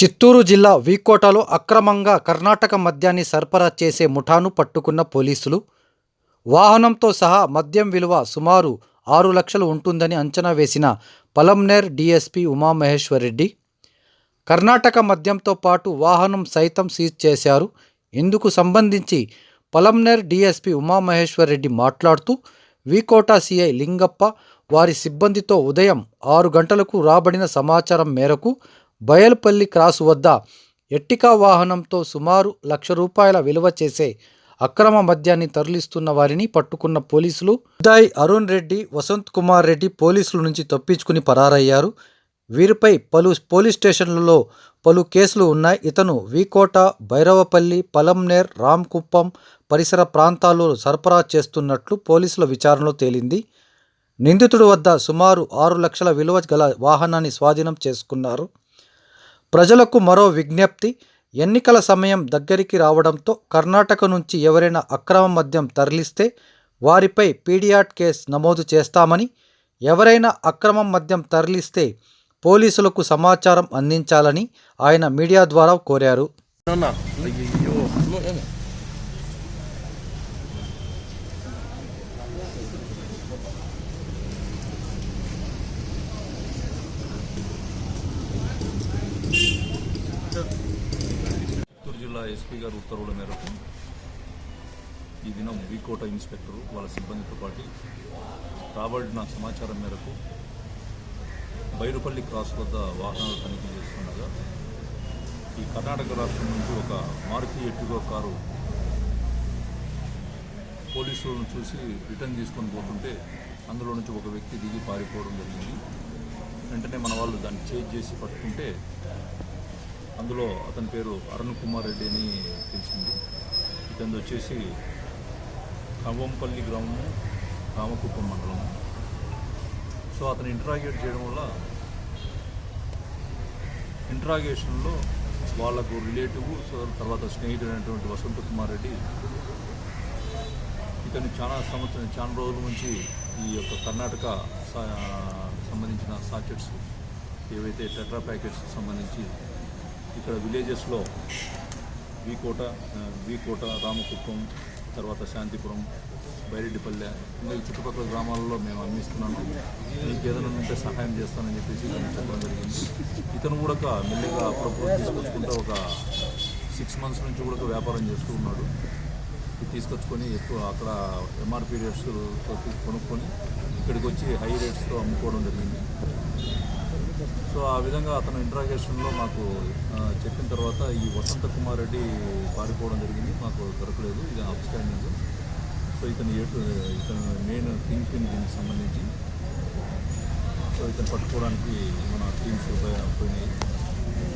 చిత్తూరు జిల్లా వీకోటలో అక్రమంగా కర్ణాటక మద్యాన్ని సరఫరా చేసే ముఠాను పట్టుకున్న పోలీసులు. వాహనంతో సహా మద్యం విలువ సుమారు ఆరు లక్షలు ఉంటుందని అంచనా వేసిన పలంనేర్ డీఎస్పీ ఉమామహేశ్వరరెడ్డి. కర్ణాటక మద్యంతో పాటు వాహనం సైతం సీజ్ చేశారు. ఇందుకు సంబంధించి పలంనేర్ డీఎస్పీ ఉమామహేశ్వరరెడ్డి మాట్లాడుతూ వీకోట సిఐ లింగప్ప వారి సిబ్బందితో ఉదయం ఆరు గంటలకు రాబడిన సమాచారం మేరకు బయల్పల్లి క్రాస్ వద్ద ఎట్టికా వాహనంతో సుమారు లక్ష రూపాయల విలువ చేసే అక్రమ మద్యాన్ని తరలిస్తున్న వారిని పట్టుకున్న పోలీసులు ఉదయ్ అరుణ్ రెడ్డి వసంత్ కుమార్ రెడ్డి పోలీసుల నుంచి తప్పించుకుని పరారయ్యారు. వీరిపై పలు పోలీస్ స్టేషన్లలో పలు కేసులు ఉన్నాయి. ఇతను వీకోట భైరవపల్లి పలంనేర్ రామ్కుప్పం పరిసర ప్రాంతాల్లో సరఫరా చేస్తున్నట్లు పోలీసుల విచారణలో తేలింది. నిందితుడి వద్ద సుమారు ఆరు లక్షల విలువ గల వాహనాన్ని స్వాధీనం చేసుకున్నారు. ప్రజలకు మరో విజ్ఞప్తి ఎన్నికల సమయం దగ్గరికి రావడంతో కర్ణాటక నుంచి ఎవరైనా అక్రమ మద్యం తరలిస్తే వారిపై పీడియాట్ కేసు నమోదు చేస్తామని ఎవరైనా అక్రమ మద్యం తరలిస్తే పోలీసులకు సమాచారం అందించాలని ఆయన మీడియా ద్వారా కోరారు. జిల్లా ఎస్పీ గారు ఉత్తర్వుల మేరకు ఈ దినం వీకోట ఇన్స్పెక్టరు వాళ్ళ సిబ్బందితో పాటు రాబడిన సమాచారం మేరకు బైరుపల్లి క్రాస్ వద్ద వాహనాలు తనిఖీ చేస్తుండగా ఈ కర్ణాటక రాష్ట్రం నుంచి ఒక మారుతి ఎట్టుగో కారు పోలీసులను చూసి రిటర్న్ తీసుకొని పోతుంటే అందులో నుంచి ఒక వ్యక్తి దిగి పారిపోవడం జరిగింది. వెంటనే మన వాళ్ళు దాన్ని చేజ్ చేసి పట్టుకుంటే అందులో అతని పేరు అరుణ్ కుమార్ రెడ్డి అని తెలిసింది. ఇతను వచ్చేసి కంబంపల్లి గ్రామము రామకుప్పం మండలము. సో అతను ఇంట్రాగేట్ చేయడం వల్ల ఇంట్రాగేషన్లో వాళ్ళకు రిలేటివ్ సో తర్వాత స్నేహితుడైనటువంటి వసంత కుమార్ రెడ్డి ఇతను చాలా సంవత్సరం చాలా రోజుల నుంచి ఈ యొక్క కర్ణాటక సా- సంబంధించిన సాకెట్స్ ఏవైతే టెట్రా ప్యాకెట్స్ సంబంధించి ఇక్కడ విలేజెస్లో వీకోట ఆ, వీకోట రామకుప్పం తర్వాత శాంతిపురం బైరెడ్డిపల్లె ఇంకా ఈ చుట్టుపక్కల గ్రామాలలో మేము అందిస్తున్నాము మీకు ఏదైనా ఉంటే సహాయం చేస్తానని చెప్పేసి ఇతను చెప్పడం జరిగింది. ఇతను కూడా ఒక మెల్లిగా అప్పుడప్పుడు తీసుకొచ్చుకుంటూ ఒక సిక్స్ మంత్స్ నుంచి కూడా వ్యాపారం చేస్తూ ఉన్నాడు. తీసుకొచ్చుకొని ఎక్కువ అక్కడ ఎంఆర్పి రేట్స్ కొనుక్కొని ఇక్కడికి వచ్చి హై రేట్స్తో అమ్ముకోవడం జరిగింది. సో ఆ విధంగా అతను ఇంట్రాగేషన్లో మాకు చెప్పిన తర్వాత ఈ వసంత కుమార్ రెడ్డి పారిపోవడం జరిగింది. మాకు దొరకలేదు. ఇది అప్స్టాండింగ్ సో ఇతను ఎటు ఇతను మెయిన్ కింగ్ పిన్ దీనికి సంబంధించి. సో ఇతను పట్టుకోవడానికి మన టీమ్స్ పోయినాయి.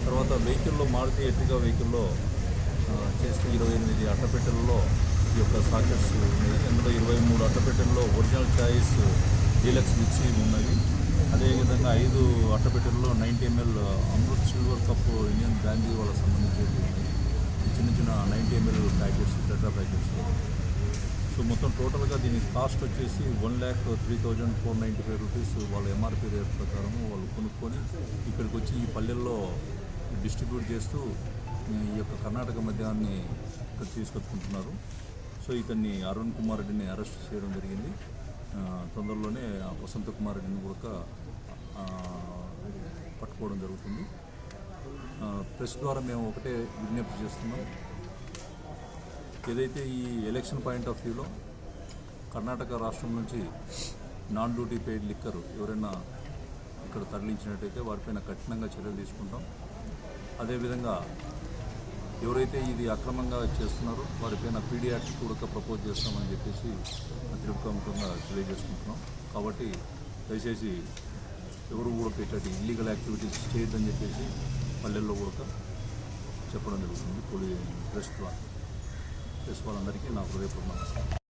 తర్వాత వెహికల్లో మారుతి ఎట్టిగా వెహికల్లో ఆ, చేస్తే ఇరవై ఎనిమిది అట్టపెట్టెలలో ఈ యొక్క సాకెట్స్ ఉన్నాయి. అందులో ఇరవై మూడు అట్టపెట్టెల్లో ఒరిజినల్ చాయిస్ డీలక్స్ మిక్సీ ఉన్నవి అదేవిధంగా ఐదు అట్టపెట్టెల్లో ninety ML Amrit silver cup Indian Gandhi వాళ్ళకి సంబంధించేవి చిన్న చిన్న ninety ML packets tetra packets. So మొత్తం టోటల్గా దీని కాస్ట్ వచ్చేసి one lakh three thousand four ninety five rupees వాళ్ళ ఎంఆర్పి రేట్ ప్రకారము వాళ్ళు కొనుక్కొని ఇక్కడికి వచ్చి ఈ పల్లెల్లో డిస్ట్రిబ్యూట్ చేస్తూ ఈ యొక్క కర్ణాటక మద్యాన్ని ఇక్కడ తీసుకొచ్చుకుంటున్నారు. సో ఇతన్ని అరుణ్ కుమార్ రెడ్డిని అరెస్ట్ చేయడం జరిగింది. తొందరలోనే ఆ వసంత కుమార్ రెడ్డిని కూడా పట్టుకోవడం జరుగుతుంది. ప్రెస్ ద్వారా మేము ఒకటే విజ్ఞప్తి చేస్తున్నాం. ఏదైతే ఈ ఎలక్షన్ పాయింట్ ఆఫ్ వ్యూలో కర్ణాటక రాష్ట్రం నుంచి నాన్ డ్యూటీ పెయిడ్ లిక్కర్ ఎవరైనా ఇక్కడ తరలించినట్టయితే వారిపైన కఠినంగా చర్యలు తీసుకుంటాం. అదేవిధంగా ఎవరైతే ఇది అక్రమంగా చేస్తున్నారో వారిపైన పీడియాక్ట్ కూడా ప్రపోజ్ చేస్తామని చెప్పేసి తిరుగుముఖంగా తెలియజేసుకుంటున్నాం. కాబట్టి దయచేసి ఎవరు కూడా ఇట్లాంటి ఇల్లీగల్ యాక్టివిటీస్ చేయొద్దని చెప్పేసి పల్లెల్లో కూడా చెప్పడం జరుగుతుంది. పోలీ ప్రెస్ ద్వారా. ప్రెస్ వాళ్ళందరికీ నా హృదయపూర్ణ నమస్కారం.